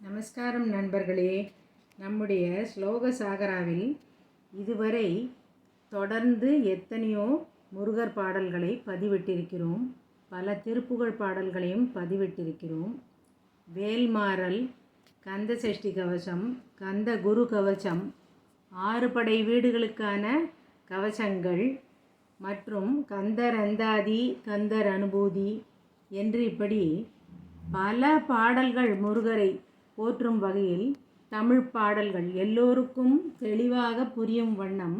நமஸ்காரம் நண்பர்களே. நம்முடைய ஸ்லோக சாகராவில் இதுவரை தொடர்ந்து எத்தனையோ முருகர் பாடல்களை பதிவிட்டிருக்கிறோம். பல திருப்புகழ் பாடல்களையும் பதிவிட்டிருக்கிறோம். வேல்மாறல் கந்த சஷ்டி கவசம் கந்த குரு கவசம் ஆறு படை வீடுகளுக்கான கவசங்கள் மற்றும் கந்தர் அந்தாதி கந்தர் அனுபூதி என்று இப்படி பல பாடல்கள் முருகரை போற்றும் வகையில் தமிழ் பாடல்கள் எல்லோருக்கும் தெளிவாக புரியும் வண்ணம்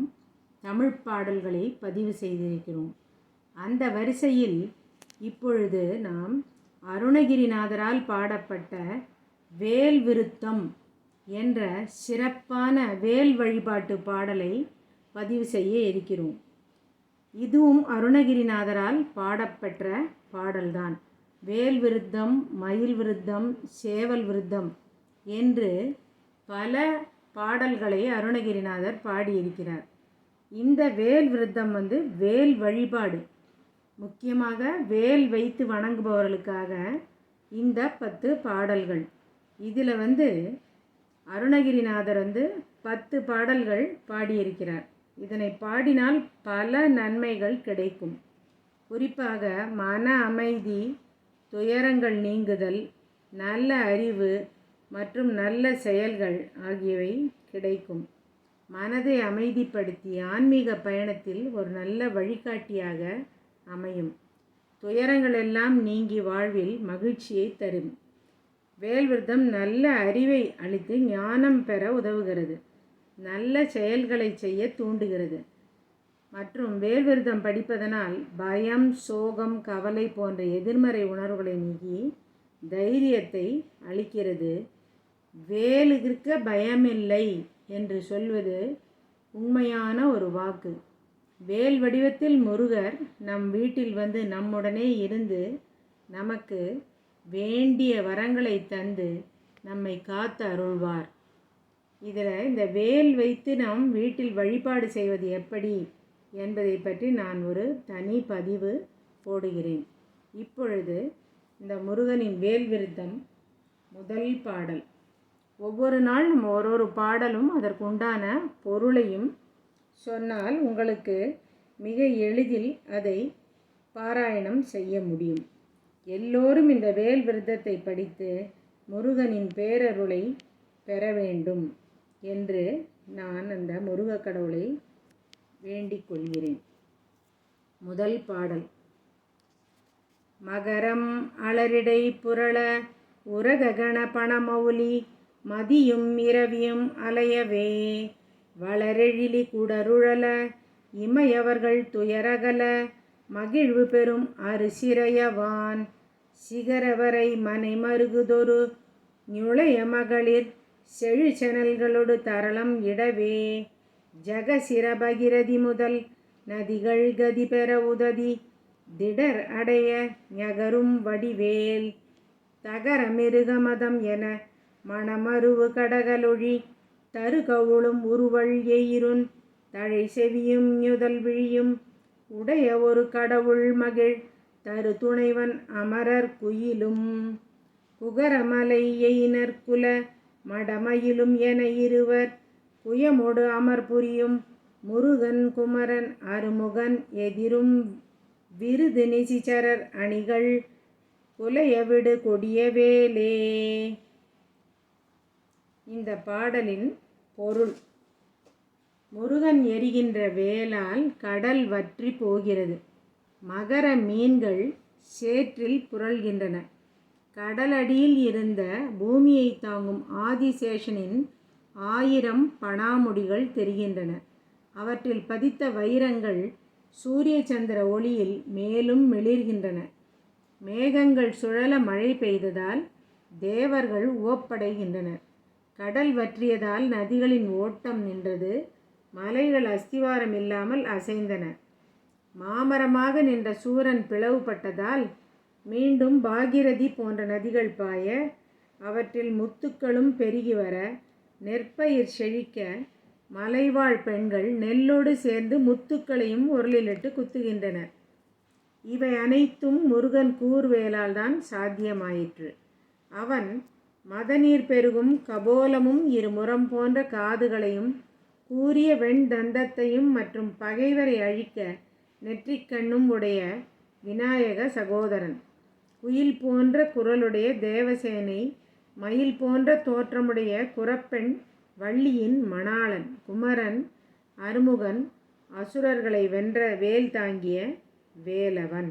தமிழ் பாடல்களை பதிவு செய்திருக்கிறோம். அந்த வரிசையில் இப்பொழுது நாம் அருணகிரிநாதரால் பாடப்பட்ட வேல் விருத்தம் என்ற சிறப்பான வேல் வழிபாட்டு பாடலை பதிவு செய்ய இருக்கிறோம். இதுவும் அருணகிரிநாதரால் பாடப்பெற்ற பாடல்தான். வேல் விருத்தம் மயில் விருத்தம் சேவல் விருத்தம் என்று பல பாடல்களை அருணகிரிநாதர் பாடியிருக்கிறார். இந்த வேல் விருத்தம் வந்து வேல் வழிபாடு. முக்கியமாக வேல் வைத்து வணங்குபவர்களுக்காக இந்த பத்து பாடல்கள். இதில் வந்து அருணகிரிநாதர் வந்து பத்து பாடல்கள் பாடியிருக்கிறார். இதனை பாடினால் பல நன்மைகள் கிடைக்கும். குறிப்பாக மன அமைதி துயரங்கள் நீங்குதல் நல்ல அறிவு மற்றும் நல்ல செயல்கள் ஆகியவை கிடைக்கும். மனதை அமைதிப்படுத்தி ஆன்மீக பயணத்தில் ஒரு நல்ல வழிகாட்டியாக அமையும். துயரங்களெல்லாம் நீங்கி வாழ்வில் மகிழ்ச்சியை தரும். வேல்விருத்தம் நல்ல அறிவை அளித்து ஞானம் பெற உதவுகிறது. நல்ல செயல்களை செய்ய தூண்டுகிறது. மற்றும் வேல்விருத்தம் படிப்பதனால் பயம் சோகம் கவலை போன்ற எதிர்மறை உணர்வுகளை நீக்கி தைரியத்தை அளிக்கிறது. வேலுகிற்க பயமில்லை என்று சொல்வது உண்மையான ஒரு வாக்கு. வேல் வடிவத்தில் முருகர் நம் வீட்டில் வந்து நம்முடனே இருந்து நமக்கு வேண்டிய வரங்களை தந்து நம்மை காத்து அருள்வார். இதில் இந்த வேல் வைத்து நாம் வீட்டில் வழிபாடு செய்வது எப்படி என்பதை பற்றி நான் ஒரு தனி பதிவு போடுகிறேன். இப்பொழுது இந்த முருகனின் வேல் விருத்தம் முதல் பாடல். ஒவ்வொரு நாள் நம்ம ஒரு ஒரு பாடலும் அதற்குண்டான பொருளையும் சொன்னால் உங்களுக்கு மிக எளிதில் அதை பாராயணம் செய்ய முடியும். எல்லோரும் இந்த வேல் விருத்தத்தை படித்து முருகனின் பேரருளை பெற வேண்டும் என்று நான் அந்த முருகக் கடவுளை வேண்டிக் கொள்கிறேன். முதல் பாடல். மகரம் அலரிடை புரள உரககண பணமௌலி மதியும் இரவியும் அலையவே. வளரெழிலி குடருழல இமையவர்கள் துயரகல மகிழ்வு பெறும் அரிசிறையவான் சிகரவரை மனை மருகுதொரு நுழைய மகளிர் செழுச்செனல்களொடு தரளம் இடவே. ஜகசிரபகிரதி முதல் நதிகள் கதி பெற உததி திடர் அடைய ஞகரும் வடிவேல். தகர மிருகமதம் என மணமருவு கடகலொழி தருகவுளும் உருவள் எயிருன் தழை செவியும் யுதல் விழியும் உடைய ஒரு கடவுள் மகிழ் தரு துணைவன் அமரர் குயிலும். குகரமலை எயினர் குல மடமயிலும் என இருவர் புயமொடு அமர் புரியும் முருகன் குமரன் அருமுகன் எதிரும் விருது நிசிச்சரர் அணிகள் குலையவிடு கொடியவேலே இந்த பாடலின் பொருள். முருகன் எரிகின்ற வேலால் கடல் வற்றி போகிறது. மகர மீன்கள் சேற்றில் புரள்கின்றன. கடலடியில் இருந்த பூமியை தாங்கும் ஆதிசேஷனின் ஆயிரம் பணாமுடிகள் தெரிகின்றன. அவற்றில் பதித்த வைரங்கள் சூரிய சந்திர ஒளியில் மேலும் மெளிர்கின்றன. மேகங்கள் சுழல மழை பெய்ததால் தேவர்கள் உவப்படைகின்றனர். கடல் வற்றியதால் நதிகளின் ஓட்டம் நின்றது. மலைகள் அஸ்திவாரம் இல்லாமல் அசைந்தன. மாமரமாக நின்ற சூரன் பிளவுபட்டதால் மீண்டும் பாகிரதி போன்ற நதிகள் பாய அவற்றில் முத்துக்களும் பெருகி வர நெற்பயிர் செழிக்க மலைவாழ் பெண்கள் நெல்லோடு சேர்ந்து முத்துக்களையும் உருளிலிட்டு குத்துகின்றனர். இவை அனைத்தும் முருகன் கூர்வேலால் தான் சாத்தியமாயிற்று. அவன் மதநீர் பெருகும் கபோலமும் இருமுறம் போன்ற காதுகளையும் கூரிய வெண் தந்தத்தையும் மற்றும் பகைவரை அழிக்க நெற்றிக்கண்ணும் உடைய விநாயக சகோதரன். குயில் போன்ற குரலுடைய தேவசேனை மயில் போன்ற தோற்றமுடைய குரப்பெண் வள்ளியின் மணாளன் குமரன் அருமுகன் அசுரர்களை வென்ற வேல் தாங்கிய வேலவன்.